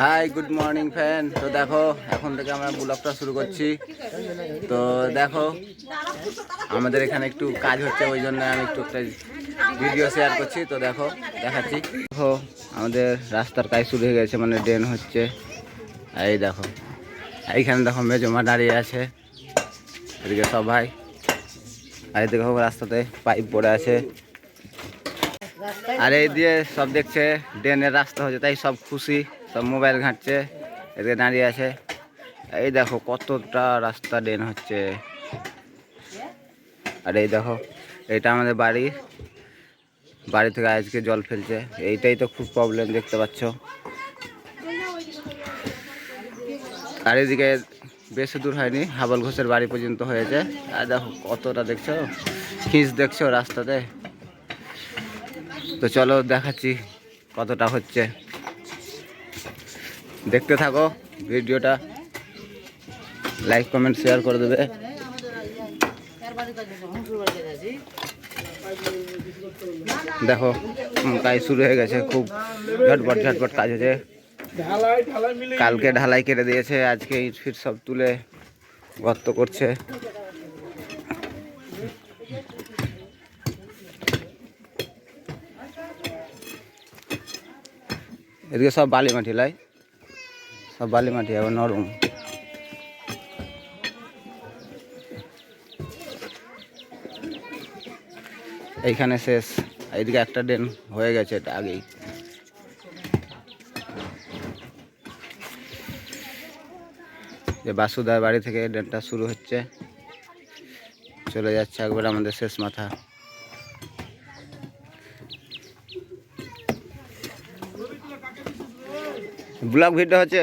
Hi good morning fan তো দেখো, এখন থেকে আমরা ব্লগটা শুরু করছি। তো দেখো, আমাদের এখানে একটু কাজ হচ্ছে, ওই জন্য আমি একটু একটা ভিডিও শেয়ার করছি। তো দেখো, দেখাচ্ছি। দেখো, আমাদের রাস্তার কাজ শুরু হয়ে গেছে মানে ড্রেন হচ্ছে। এই দেখো, এইখানে দেখো মেজমা দাঁড়িয়ে আছে। এদিকে সবাই আর দেখো রাস্তাতে পাইপ পড়ে আছে। আর এই দিয়ে সব দেখছে ড্রেনের রাস্তা হচ্ছে, তাই সব খুশি। সব মোবাইল ঘাঁটছে, এদিকে দাঁড়িয়ে আছে। এই দেখো কতটা রাস্তা ড্রেন হচ্ছে। আর এই দেখো এটা আমাদের বাড়ি। বাড়ি থেকে আজকে জল ফেলছে। এইটাই তো খুব প্রবলেম দেখতে পাচ্ছ। আর এদিকে বেশি দূর হয়নি, হাবল ঘোষের বাড়ি পর্যন্ত হয়েছে। আর দেখো কতটা দেখছ খিঁচ দেখছ রাস্তাতে। তো চলো দেখাচ্ছি কতটা হচ্ছে। দেখতে থাকো ভিডিওটা। লাইক কমেন্ট শেয়ার করে দেবে। দেখো, কাজ শুরু হয়ে গেছে, খুব ঝটপট ঝটপট কাজ হয়েছে। কালকে ঢালাই কেটে দিয়েছে, আজকে ইট ফিট সব তুলে গর্ত করছে। এদিকে সব বালি মাটি লাই। সব বালি মাটি আবার নরম। এইখানে শেষ। এইদিকে একটা ড্রেন হয়ে গেছে, এটা আগেই। যে বাসুদার বাড়ি থেকে ড্রেনটা শুরু হচ্ছে। চলে যাচ্ছে একবার আমাদের শেষ মাথা। ব্লগ ভিডিও হচ্ছে?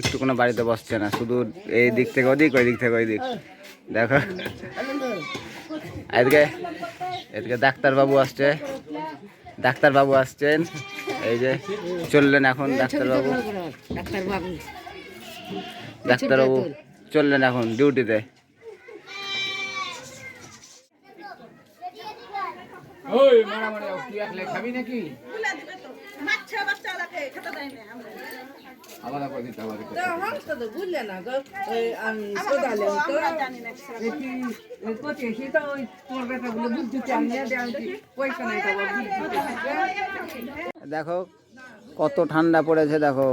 একটু কোনো বাড়িতে বসছে না, শুধু এই দিক থেকে ওদিক, ওই দিক থেকে ওই দিক। দেখো। এদিকে এদিকে ডাক্তারবাবু আসছে। ডাক্তারবাবু আসছেন। এই যে চললেন এখন ডাক্তারবাবু। ডাক্তারবাবু চললেন এখন ডিউটিতে। বাচ্চা বাচ্চারাকে হাঁসটা তো বুঝলে না গো ওই আমি তো ওই দেয় পয়সা নাই তো দেখো কত ঠান্ডা পড়েছে দেখো।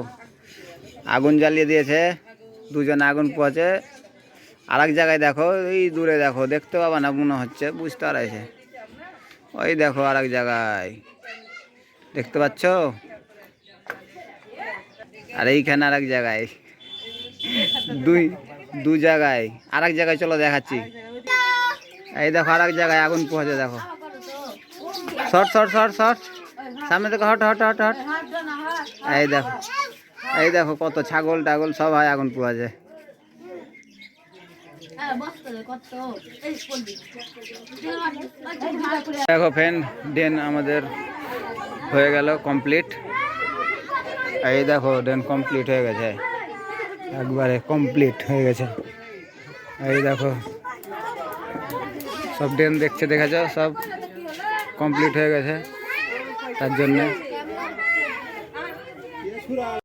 আগুন জ্বালিয়ে দিয়েছে দুজন আগুন পোয়াছে আর এক জায়গায় দেখো এই দূরে দেখো দেখতে পাবা না মনে হচ্ছে বুঝতে পারাইছে। ওই দেখো আর এক জায়গায়। দেখতে পাচ্ছ? আর এইখানে আর এক জায়গায়। দুই, দু জায়গায়। আর এক জায়গায় চলো দেখাচ্ছি। এই দেখো আর এক জায়গায় আগুন পোহাছে দেখো। শর্ট শর্ট শর্ট শর্ট সামনে থেকে হট হট হট হট। এই দেখো এই দেখো কত ছাগল টাগল সব হয় আগুন পোয়া যায় দেখো ফ্রেন্ড ডেন আমাদের হয়ে গেল কমপ্লিট এই দেখো ডেন কমপ্লিট হয়ে গেছে একবারে কমপ্লিট হয়ে গেছে এই দেখো সব ড্রেন দেখছে দেখেছ সব কমপ্লিট হয়ে গেছে তার জন্য